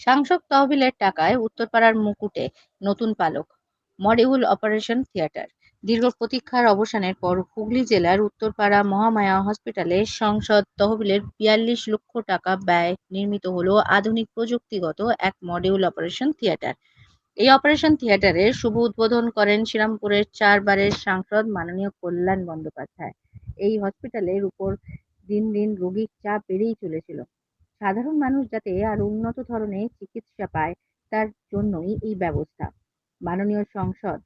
সাংসদ তহবিলের টাকায় উত্তরপাড়ার মুকুটে নতুন পালক, মডিউল অপারেশন থিয়েটার। দীর্ঘ প্রতীক্ষার অবসানের পর হুগলি জেলার উত্তরপাড়া মহামায়া হসপিটালে সংসদ তহবিলের বিয়াল্লিশ লক্ষ টাকা ব্যয় নির্মিত হল আধুনিক প্রযুক্তিগত এক মডিউল অপারেশন থিয়েটার। এই অপারেশন থিয়েটারের শুভ উদ্বোধন করেন শ্রীরামপুরের চারবারের সাংসদ মাননীয় কল্যাণ বন্দ্যোপাধ্যায়। এই হসপিটালের উপর দিন দিন রোগীর চাপ বেড়েই চলেছিল। সাধারণ মানুষ যাতে আরও উন্নত ধরনের চিকিৎসা পায়, তার জন্যই এই ব্যবস্থা। মাননীয় সংসদ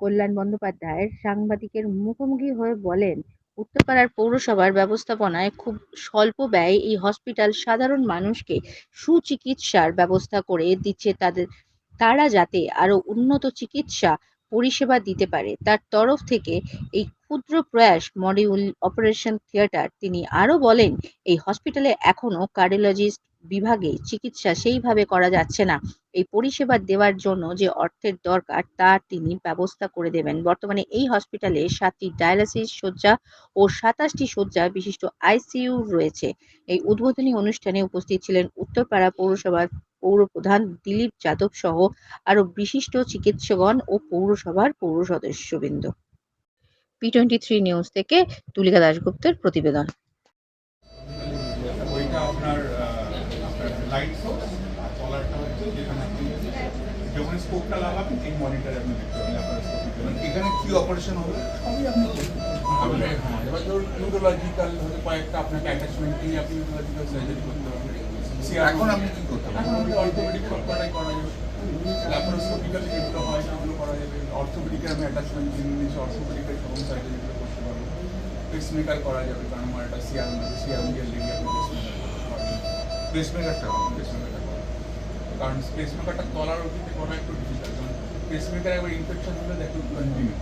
কল্যাণ বন্দ্যোপাধ্যায় সাংবাদিকের মুখোমুখি হয়ে বলেন, উত্তরপাড়ার পৌরসভার ব্যবস্থাপনায় খুব স্বল্প ব্যয়ে এই হসপিটাল সাধারণ মানুষকে সুচিকিৎসার ব্যবস্থা করে দিচ্ছে তাদের, তারা যাতে আরও উন্নত চিকিৎসা পরিষেবা দিতে পারে। তার তরফ থেকে এই ক্ষুদ্র প্রয়াস মডিউল অপারেশন থিয়েটার তিনি আরও বলেন, এই হসপিটালে এখনও কার্ডিওলজিস্ট বিভাগে চিকিৎসা সেইভাবে করা যাচ্ছে না। এই পরিষেবা দেওয়ার জন্য যে অর্থের দরকার তা তিনি ব্যবস্থা করে দেবেন। বর্তমানে এই হসপিটালে সাতটি ডায়ালিসিস শয্যা ও সাতাশটি শয্যা বিশিষ্ট আইসিইউ রয়েছে। এই উদ্বোধনী অনুষ্ঠানে উপস্থিত ছিলেন উত্তরপাড়া পৌরসভার পৌর প্রধান দিলীপ যাদব সহ আরও বিশিষ্ট চিকিৎসকগণ ও পৌরসভার পৌর সদস্যবৃন্দ পি টোয়েন্টি থ্রি নিউজ থেকে তুলিকা দাশগুপ্তের প্রতিবেদন। যেখানে আপনি যখন স্কোপটা লাগাবেন এই মনিটরে আপনি দেখতে পাবেন ল্যাপারোস্কোপিক এখানে কি অপারেশন হবে? সবই আপনি দেখতে পাবেন। এবার ধরুন নিউরোলজিক্যাল হয়তো কয়েকটা আপনাকে অ্যাটাচমেন্ট নিয়ে আপনি নিউরোলজিক্যাল সার্জারি করতে পারবেন এখন আপনি কি করতে এখন আমাদের অর্থোপেডিক করা যাবে। ল্যাপারোস্কোপিক্যালি অর্থোপেডিকের আমি অ্যাটাচমেন্ট কিনে নিয়েছি অর্থোপেডিকের সমস্ত সার্জারিগুলো করতে পারব পেসমেকার করা যাবে কারণ আমার একটা সিআরএম আছে সিআরএম দিয়ে লিখে আপনি পেসমেকার পেসমেকারটা পেসমেকারটা করা কারণ পেসমেকারটা তলার অতীতে করা একটু ডিফিকাল্ট কারণ পেসমেকার একবার ইনফেকশন হলে দেখো কন্টিনিউ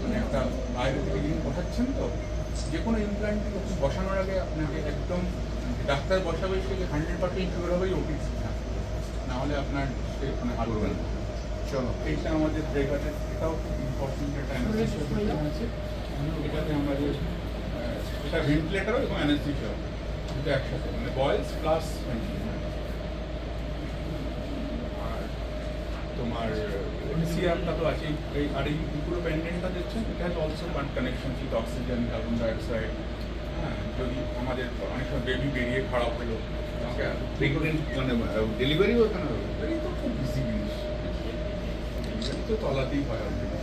মানে একটা বাইরে থেকে জিনিস বসাচ্ছেন তো, যে কোনো ইমপ্লান্ট বসানোর আগে আপনাকে একদম ডাক্তার বসাবে সে হান্ড্রেড পার্সেন্ট শিওর হবেই ওটি না হলে আপনার সে মানে হারবে না। চলো। এইটা আমাদের এটাও খুব ইম্পর্টেন্ট একটা অ্যানালিসিস আছে। এটাতে আমাদের এটা এবং দুটো একসাথে। মানে বয়েলস প্লাস আর তোমার সিরামটা তো আছে এই আর এই পুরো প্যান্ডেন্টটা দেখছেন has also connection with oxygen carbon dioxide হ্যাঁ যদি আমাদের অনেক সময় বেবি বেরিয়ে খারাপ হলো মানে ডেলিভারিও এখানে হবে। তো খুব বিসি জিনিস তো তলাতেই হয় অলরেডি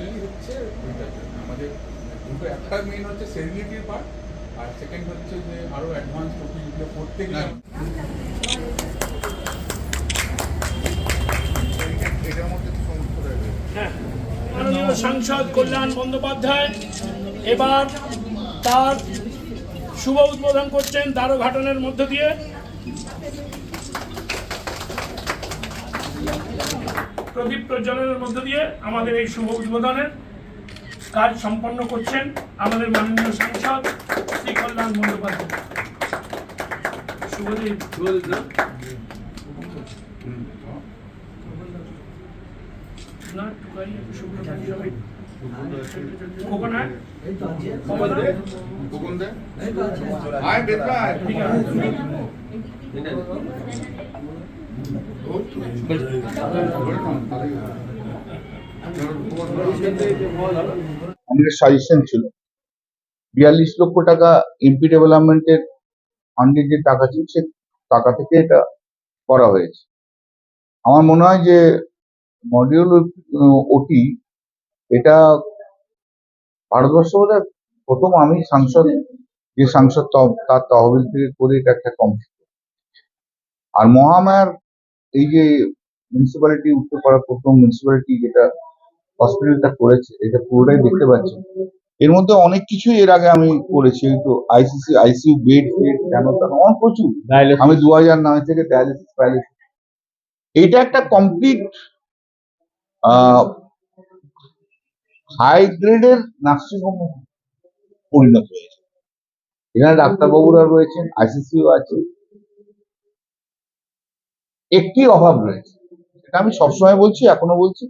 মেনলি হচ্ছে আমাদের দুটো একটা মেন হচ্ছে সেরিনিটির পার্ট আর সেকেন্ড হচ্ছে যে আরও অ্যাডভান্স যেগুলো করতে গেলে মাননীয় সাংসদ কল্যাণ বন্দ্যোপাধ্যায়, এবার তার শুভ উদ্বোধন করছেন দ্বারঘাটনের মধ্য দিয়ে। প্রদীপ প্রজ্বলনের মধ্য দিয়ে আমাদের এই শুভ উদ্বোধনের কাজ সম্পন্ন করছেন আমাদের মাননীয় সাংসদ শ্রী কল্যাণ বন্দ্যোপাধ্যায় শুভদীপ। কোকোনাট? আমাদের সাজেশন ছিল। বিয়াল্লিশ লক্ষ টাকা এমপি ডেভেলপমেন্টের ফান্ডের যে টাকা ছিল, সে টাকা থেকে এটা করা হয়েছে। আমার মনে হয় যে মডিউল ওটি এটা ভারতবর্ষ বোধহয় প্রথম আমি সাংসদ, যে সাংসদ তার তহবিল থেকে করে এটা একটা কম আর মহামায়ার এই যে মিউনিসিপ্যালিটি উত্তরপাড়া প্রথম মিউনিসিপ্যালিটি যেটা হসপিটালটা করেছে এটা পুরোটাই দেখতে পাচ্ছেন। এর মধ্যে অনেক কিছু এর আগে আমি করেছি তো আইসিসি আইসিইউ বেড ফেড কেন তেন অনেক প্রচুর। আমি দু হাজার নয় থেকে ডায়ালিসিস প্যারালিসিস এটা একটা কমপ্লিট হাই গ্রেডের নার্সিং হোম পরিণত হয়েছে। এখানে ডাক্তারবাবুরা রয়েছেন আইসিসিও আছে। একটি অভাব রয়েছে। এটা আমি সবসময় বলছি, এখনও বলছি,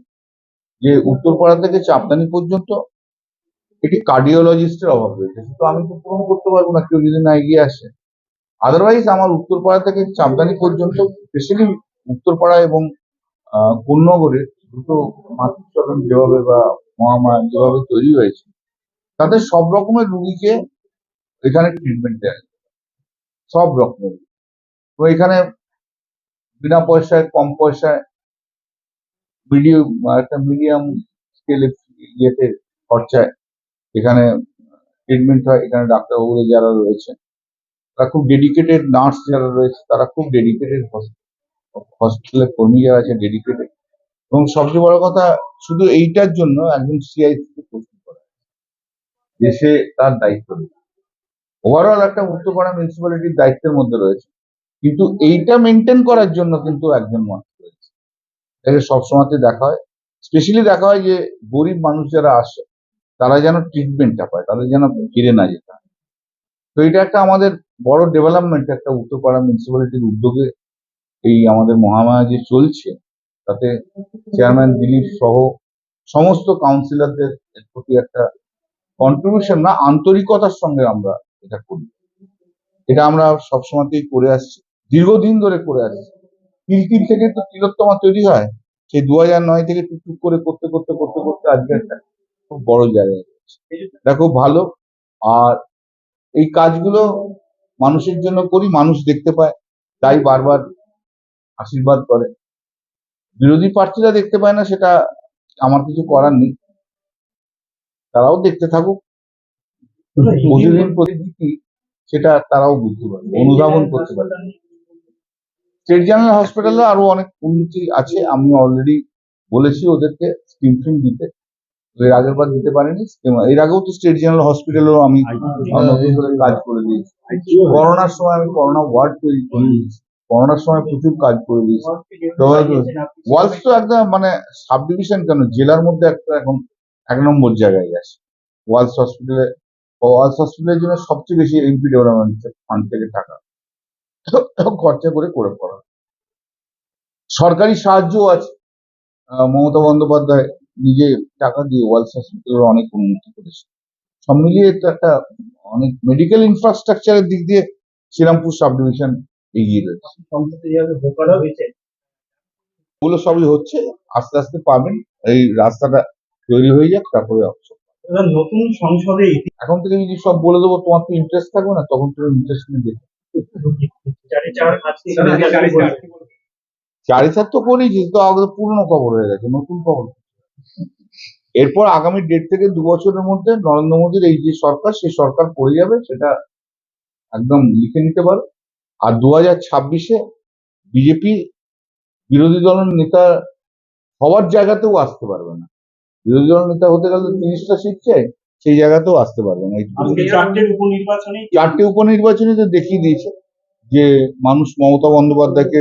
যে উত্তরপাড়া থেকে চাপদানি পর্যন্ত একটি কার্ডিওলজিস্টের অভাব রয়েছে। তো আমি তো পূরণ করতে পারব না, কেউ যদি না এগিয়ে আসে। আদারওয়াইজ আমার উত্তরপাড়া থেকে চাপদানি পর্যন্ত স্পেশালি উত্তরপাড়া এবং কোন্নগরের দুটো মাতৃচরণ যেভাবে বা মহামায়া যেভাবে তৈরি হয়েছে তাদের সব রকমের রুগীকে এখানে ট্রিটমেন্ট দেওয়া। সব রকমের। তো এখানে বিনা পয়সায়, কম পয়সায় মিডিয়াম, একটা মিডিয়াম স্কেলে ইয়েতে খরচায় এখানে ট্রিটমেন্ট হয়, এখানে ডাক্তারবাবুরা যারা রয়েছে। তারা খুব ডেডিকেটেড নার্স যারা রয়েছে, তারা খুব ডেডিকেটেড হসপিটালের কর্মী যারা আছে ডেডিকেটেড এবং সবচেয়ে বড় কথা, শুধু এইটার জন্য একজন সিআইসি কে প্রস্তুত করা সে তার দায়িত্ব রয়েছে ওভারঅল একটা উত্তর উত্তরপাড়া মিউনিসিপ্যালিটির দায়িত্বের মধ্যে রয়েছে। কিন্তু এইটা মেনটেন করার জন্য কিন্তু একজন মানুষ রয়েছে। এটাকে সবসময়তে দেখা হয় স্পেশালি দেখা হয় যে গরিব মানুষ যারা আসে, তারা যেন ট্রিটমেন্টটা পায়, তাদের যেন ফিরে না যেতে হয়। তো এটা একটা আমাদের বড় ডেভেলপমেন্ট একটা উত্তরপাড়া মিউনিসিপ্যালিটির উদ্যোগে এই আমাদের মহামায়া যে চলছে, তাতে চেয়ারম্যান দিলীপ সহ সমস্ত কাউন্সিলরদের প্রতি একটা কন্ট্রিবিউশন না, আন্তরিকতার সঙ্গে আমরা এটা করি। এটা আমরা সবসময়তেই করে আসছি। দীর্ঘদিন ধরে করে আসছি। তিল তিল থেকে তো তিলোত্তমা তৈরি হয় সেই দু হাজার নয় থেকে টুকটুক করে করতে করতে করতে করতে আজকে একটা খুব বড় জায়গায়। এটা খুব ভালো। আর এই কাজগুলো মানুষের জন্য করি মানুষ দেখতে পায় তাই বারবার আশীর্বাদ করে। বিরোধী প্রার্থীরা দেখতে পায় না সেটা আমার কিছু করার নেই। তারাও দেখতে থাকুক। প্রতিদিন প্রতিদিনই সেটা তারাও বুঝতে পারবে অনুধাবন করতে পারবে। স্টেট জেনারেল হসপিটালে আরও অনেক উন্নতি আছে। আমি অলরেডি বলেছি ওদেরকে স্কিম ফিম দিতে। এর আগের বার দিতে পারেনি। এর আগেও তো স্টেট জেনারেল হসপিটালেও আমি নতুন করে কাজ করে দিয়েছি। করোনার সময় আমি করোনা ওয়ার্ড তৈরি করে। দিয়েছি করোনার সময় প্রচুর কাজ করে দিয়েছি। ওয়ালস তো একদম মানে সাব ডিভিশন কেন? জেলার মধ্যে একটা এখন এক নম্বর জায়গায় আছে। ওয়ালস হসপিটালে ওয়ালস হসপিটালের জন্য সবচেয়ে বেশি এমপি ডেভেলপমেন্ট ফান্ড থেকে টাকা। খরচা করে করা সরকারি সাহায্যও আছে। আহ, মমতা বন্দ্যোপাধ্যায় নিজে টাকা দিয়ে ওয়ালস হসপিটালের অনেক উন্নতি করেছে। সব মিলিয়ে তো একটা অনেক মেডিকেল ইনফ্রাস্ট্রাকচারের দিক দিয়ে শ্রীরামপুর সাব ডিভিশন এগিয়ে রয়েছে। ওগুলো সবই হচ্ছে আস্তে আস্তে পাবেন এই রাস্তাটা তৈরি হয়ে যাক তারপরে নতুন সংসদে এখন থেকে যদি সব বলে দেবো তোমার তো ইন্টারেস্ট থাকবে না তখন তো ইন্টারেস্ট নিয়ে দেখবে চারে চার আজকে চারি চার তো করেছি তো আমাদের পুরনো খবর হয়ে গেছে নতুন খবর। এরপর আগামী ডেট থেকে দু বছরের মধ্যে নরেন্দ্র মোদীর এই যে সরকার সেই সরকার পড়ে যাবে সেটা একদম লিখে নিতে পারো। আর দু হাজার ছাব্বিশে বিজেপি বিরোধী দলের নেতা হওয়ার জায়গাতেও আসতে পারবে না। বিরোধী দলের নেতা হতে গেলে তিরিশটা সিট চাই সেই জায়গাতেও আসতে পারবে না। চারটে উপনির্বাচনে তো দেখিয়ে দিয়েছে যে মানুষ মমতা বন্দ্যোপাধ্যায়কে